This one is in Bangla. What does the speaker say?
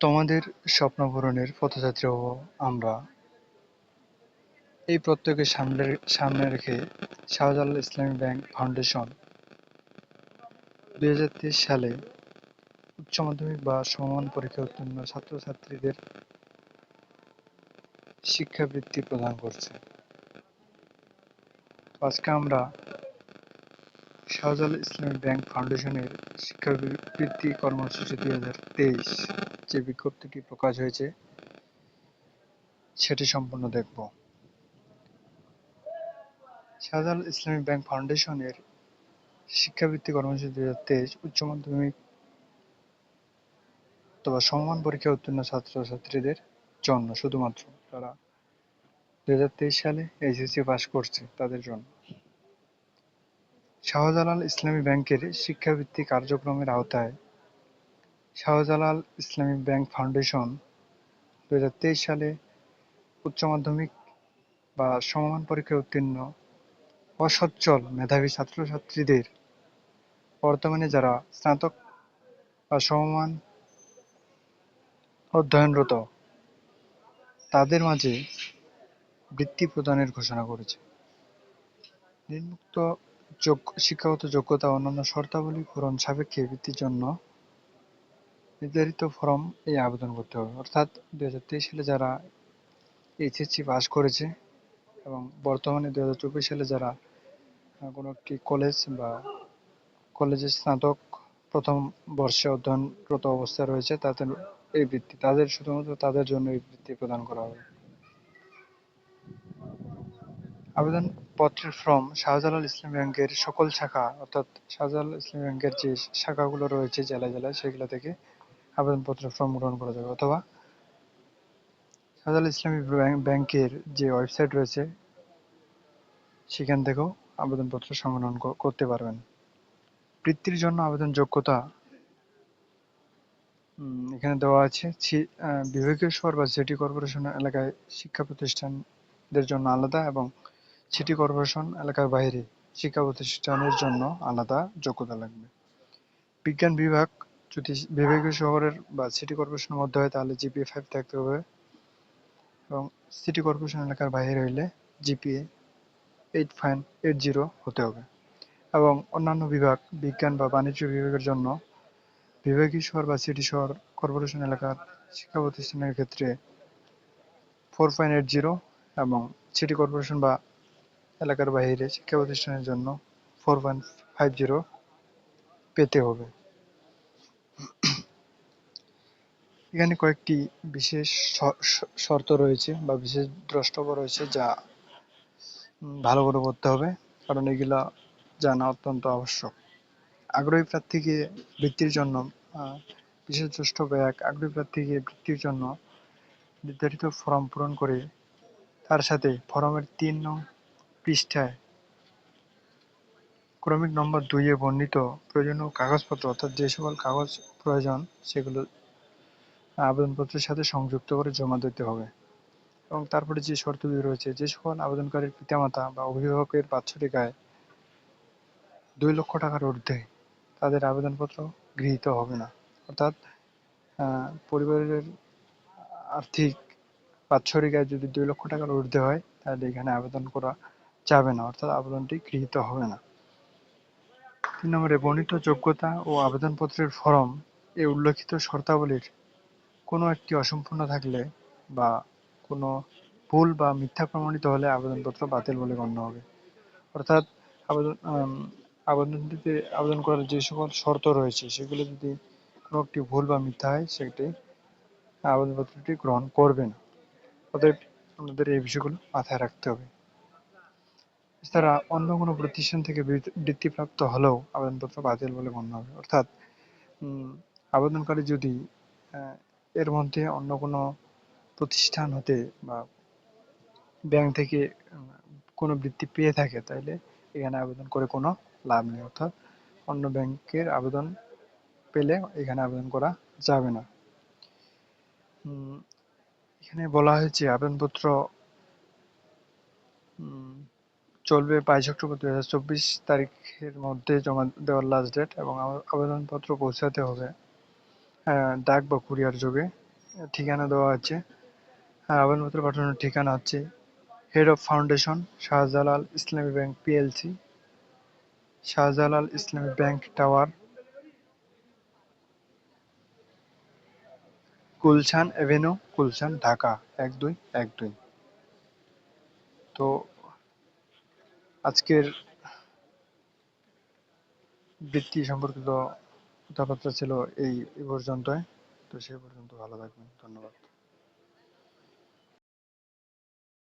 তোমাদের স্বপ্ন পূরণের পথযাত্রী হব আমরা। এই প্রত্যয়কে সামনে সামনে রেখে শাহজালাল ইসলামী ব্যাংক ফাউন্ডেশন দুই হাজার তেইশ সালে উচ্চ মাধ্যমিক বা সমমান পরীক্ষা উত্তীর্ণ ছাত্রছাত্রীদের শিক্ষাবৃত্তি প্রদান করছে। আজকে আমরা শাহজালাল ইসলামী ব্যাংক ফাউন্ডেশনের শিক্ষাবৃত্তি কর্মসূচি দুই হাজার তেইশ যে বিজ্ঞপ্তিটি প্রকাশ হয়েছে? সেটি সম্পূর্ণ দেখব। শাহজালাল ইসলামী ব্যাংক ফাউন্ডেশনের শিক্ষাবৃত্তি কর্মসূচি দুই হাজার তেইশ উচ্চ মাধ্যমিক অথবা সমমান পরীক্ষা উত্তীর্ণ ছাত্রছাত্রীদের জন্য শুধুমাত্র তারা দুই হাজার তেইশ সালে এইচএসসি পাস করছে, তাদের জন্য। শাহজালাল ইসলামী ব্যাংকের শিক্ষাবৃত্তি কার্যক্রমের আওতায় শাহজালাল ইসলামী ব্যাংক ফাউন্ডেশন দু হাজার তেইশ সালে উচ্চ মাধ্যমিক বা সমমান পরীক্ষায় উত্তীর্ণ অসচ্ছল মেধাবী ছাত্রছাত্রীদের বর্তমানে যারা স্নাতক বা সমমান অধ্যয়নরত, তাদের মাঝে বৃত্তি প্রদানের ঘোষণা করেছে। নিম্নোক্ত শিক্ষাগত যোগ্যতা অন্যান্য শর্তাবলী পূরণ সাপেক্ষে বৃত্তির জন্য নির্ধারিত ফরম এই আবেদন করতে হবে। অর্থাৎ দুই হাজার তেইশ সালে যারা এইচএসসি পাস করেছে এবং বর্তমানে দুই হাজার চব্বিশ সালে যারা কোনো একটি কলেজ বা কলেজের স্নাতক প্রথম বর্ষে অধ্যয়নরত অবস্থায় রয়েছে, তাদের এই বৃত্তি, তাদের শুধুমাত্র তাদের জন্য এই বৃত্তি প্রদান করা হবে। আবেদনপত্রের ফর্ম শাহজালাল ইসলাম ব্যাংকের সকল শাখা, অর্থাৎ শাহজালাল ইসলাম ব্যাংকের যে শাখাগুলো রয়েছে জেলায় জেলায়, সেগুলো থেকে আবেদনপত্রের ফর্ম গ্রহণ করা যাবে অথবা শাহজালাল ইসলামী ব্যাংকের যে ওয়েবসাইট রয়েছে, সেখান থেকেও আবেদনপত্র সংগ্রহ করতে পারবেন। বৃত্তির জন্য আবেদন যোগ্যতা এখানে দেওয়া আছে। বিভাগীয় শহর বা সিটি কর্পোরেশন এলাকায় শিক্ষা প্রতিষ্ঠানদের জন্য আলাদা এবং সিটি কর্পোরেশন এলাকার বাইরে শিক্ষা প্রতিষ্ঠানের জন্য আলাদা যোগ্যতা লাগবে। বিজ্ঞান বিভাগ যদি বিভাগীয় শহরের বা সিটি কর্পোরেশনের মধ্যে হয়, তাহলে জিপিএ ফাইভ থাকতে হবে। এবং সিটি কর্পোরেশন এলাকার বাইরে হইলে GPA eight five eight zero হতে হবে। এবং অন্যান্য বিভাগ, বিজ্ঞান বা বাণিজ্য বিভাগের জন্য বিভাগীয় শহর বা সিটি শহর কর্পোরেশন এলাকার শিক্ষা প্রতিষ্ঠানের ক্ষেত্রে ফোর পয়েন্ট এইট জিরো এবং সিটি কর্পোরেশন বা এলাকার বাইরে শিক্ষা প্রতিষ্ঠানের জন্য ফোর পয়েন্ট ফাইভ জিরো পেতে হবে। এখানে কয়েকটি বিশেষ শর্ত রয়েছে বা বিশেষ দ্রষ্টব্য রয়েছে যা ভালো করে পড়তে হবে, কারণ এগুলা জানা অত্যন্ত আবশ্যক। আগ্রহী প্রার্থীকে বৃত্তির জন্য বিশেষ দ্রষ্টব্য এক, আগ্রহী প্রার্থীকে বৃত্তির জন্য নির্ধারিত ফর্ম পূরণ করে তার সাথে ফর্মের তিন নং পৃষ্ঠায় ক্রমিক নম্বর দুইয়ে বর্ণিত প্রয়োজনীয় কাগজপত্র, অর্থাৎ যে সকল কাগজ প্রয়োজন সেগুলো আবেদনপত্রের সাথে সংযুক্ত করে জমা দিতে হবে। এবং তারপরে যে শর্তগুলি রয়েছে, যে সকল আবেদনকারীর পিতামাতা বা অভিভাবকের বাৎসরিক আয় দুই লক্ষ টাকার ঊর্ধ্বে তাদের আবেদনপত্র গৃহীত হবে না। অর্থাৎ পরিবারের আর্থিক বাৎসরিক আয় যদি দুই লক্ষ টাকার ঊর্ধ্বে হয়, তাহলে এখানে আবেদন করা যাবে না। অর্থাৎ আবেদনটি গৃহীত হবে না। তিন নম্বরে, বর্ণিত যোগ্যতা ও আবেদনপত্রের ফরম এ উল্লেখিত শর্তাবলীর কোনো একটি অসম্পূর্ণ থাকলে বা কোনো ভুল বা মিথ্যা প্রমাণিত হলে আবেদনপত্র বাতিল বলে গণ্য হবে। অর্থাৎ আবেদন আবেদনটিতে আবেদন করার যে সকল শর্ত রয়েছে, সেগুলো যদি কোনো একটি ভুল বা মিথ্যা হয়, সেটি আবেদনপত্রটি গ্রহণ করবে না অতএব আমাদের এই বিষয়গুলো মাথায় রাখতে হবে। এছাড়া অন্য কোনো প্রতিষ্ঠান থেকে বৃত্তিপ্রাপ্ত হলেও আবেদনপত্র বাতিল বলে গণ্য হবে। অর্থাৎ আবেদনকারী যদি এর মধ্যে অন্য কোনো প্রতিষ্ঠান হতে বা ব্যাংক থেকে, কোনো বৃত্তি পেয়ে থাকে তাহলে এখানে আবেদন করে কোনো লাভ নেই। অর্থাৎ অন্য ব্যাংকের আবেদন পেলে এখানে আবেদন করা যাবে না। এখানে বলা হয়েছে আবেদনপত্র চলবে বাইশ অক্টোবর দুই হাজার চব্বিশ তারিখের মধ্যে জমা দেওয়ার লাস্ট ডেট এবং আবেদনপত্র পৌঁছাতে হবে। ডাক বা কুরিয়ার যোগে ঠিকানা দেওয়া হচ্ছে আর আবেদনপত্র পাঠানোর ঠিকানা হচ্ছে head of foundation Shahjalal Islami bank PLC Shahjalal Islami bank tower Gulshan avenue Gulshan Dhaka এক দুই এক দুই। তো আজকের বৃত্তি সম্পর্কিত কথাবার্তা ছিল এই পর্যন্তই। তো সেই পর্যন্ত ভালো থাকবেন। ধন্যবাদ।